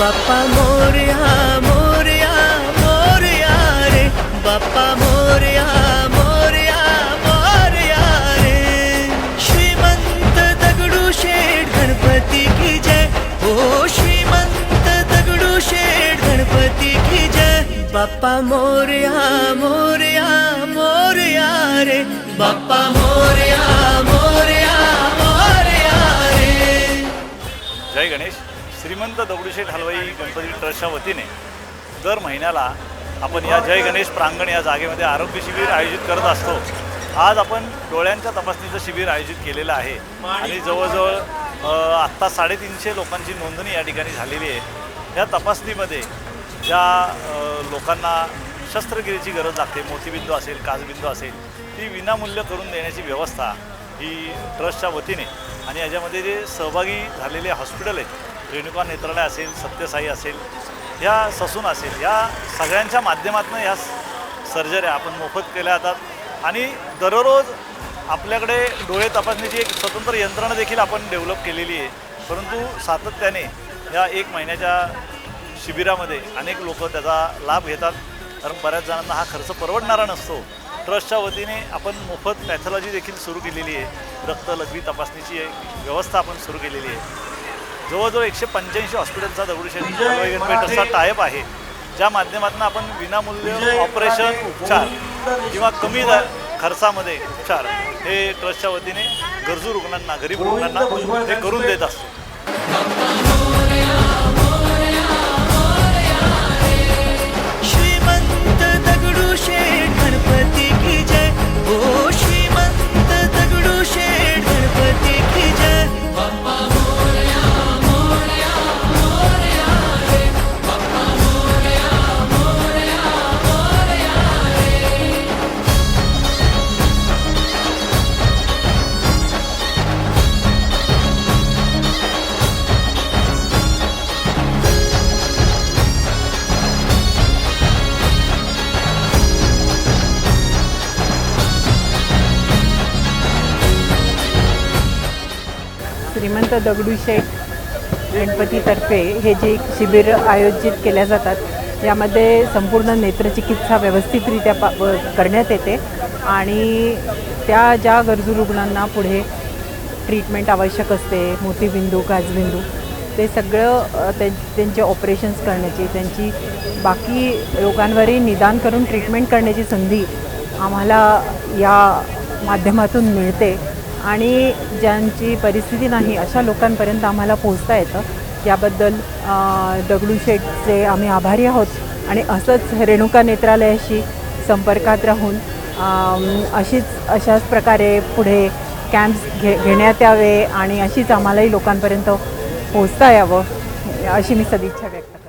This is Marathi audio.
बाप्पा मोरया मोरया मोरया रे. बाप्पा मोरया मोरया मोरया रे. श्रीमंत दगडू शेठ गणपती की जय. ओ श्रीमंत दगडू शेठ गणपती की जय. बाप्पा मोरया मोरया मोरया रे. बाप्पा मोरया मोरया मोरया रे. जय गणेश. श्रीमंत दगडूशेठ हलवाई गणपती ट्रस्टच्या वतीने दर महिन्याला आपण या जय गणेश प्रांगण या जागेमध्ये आरोग्य शिबिर आयोजित करत असतो. आज आपण डोळ्यांच्या तपासणीचं शिबिर आयोजित केलेलं आहे. आणि जवळजवळ आत्ता साडेतीनशे लोकांची नोंदणी या ठिकाणी झालेली आहे. या तपासणीमध्ये ज्या लोकांना शस्त्रक्रियेची गरज लागते मोतीबिंदू असेल काजबिंदू असेल ती विनामूल्य करून देण्याची व्यवस्था ही ट्रस्टच्या वतीने आणि याच्यामध्ये जे सहभागी झालेले हॉस्पिटल आहेत रेणुका नेत्रालय असेल सत्यसाई असेल ह्या ससून असेल या सगळ्यांच्या माध्यमातून ह्या सर्जऱ्या आपण मोफत केल्या जातात. आणि दररोज आपल्याकडे डोळे तपासणीची एक स्वतंत्र यंत्रणा देखील आपण डेव्हलप केलेली आहे. परंतु सातत्याने या एक महिन्याच्या शिबिरामध्ये अनेक लोक त्याचा लाभ घेतात. कारण बऱ्याच जणांना हा खर्च परवडणारा नसतो. ट्रस्टच्या वतीने आपण मोफत पॅथॉलॉजी देखील सुरू केलेली आहे. रक्त लघवी तपासणीची एक व्यवस्था आपण सुरू केलेली आहे. जवळजवळ एकशे पंच्याऐंशी हॉस्पिटलचा दगडूशेठ हलवाई गणपती ट्रस्टचा टायप आहे. ज्या माध्यमातून आपण विनामूल्य ऑपरेशन उपचार किंवा कमी खर्चामध्ये उपचार हे ट्रस्टच्या वतीने गरजू रुग्णांना गरीब रुग्णांना हे करून देत असतो. श्रीमंत दगडूशेठ गणपतीतर्फे हे जे शिबिर आयोजित केल्या जातात यामध्ये संपूर्ण नेत्रचिकित्सा व्यवस्थितरित्या पा करण्यात येते आणि त्या ज्या गरजू रुग्णांना पुढे ट्रीटमेंट आवश्यक असते मोतीबिंदू काजबिंदू ते सगळं त्यां ते त्यांचे ऑपरेशन्स करण्याची त्यांची बाकी रोगांवरही निदान करून ट्रीटमेंट करण्याची संधी आम्हाला या माध्यमातून मिळते. आणि ज्यांची परिस्थिती नाही अशा लोकांपर्यंत आम्हाला पोहोचता येतं. याबद्दल दगडूशेठचे आम्ही आभारी आहोत आणि असंच रेणुका नेत्रालयाशी संपर्कात राहून अशीच अशाच प्रकारे पुढे कॅम्प्स घे घेण्यात यावे आणि अशीच आम्हालाही लोकांपर्यंत पोहोचता यावं अशी मी सदिच्छा व्यक्त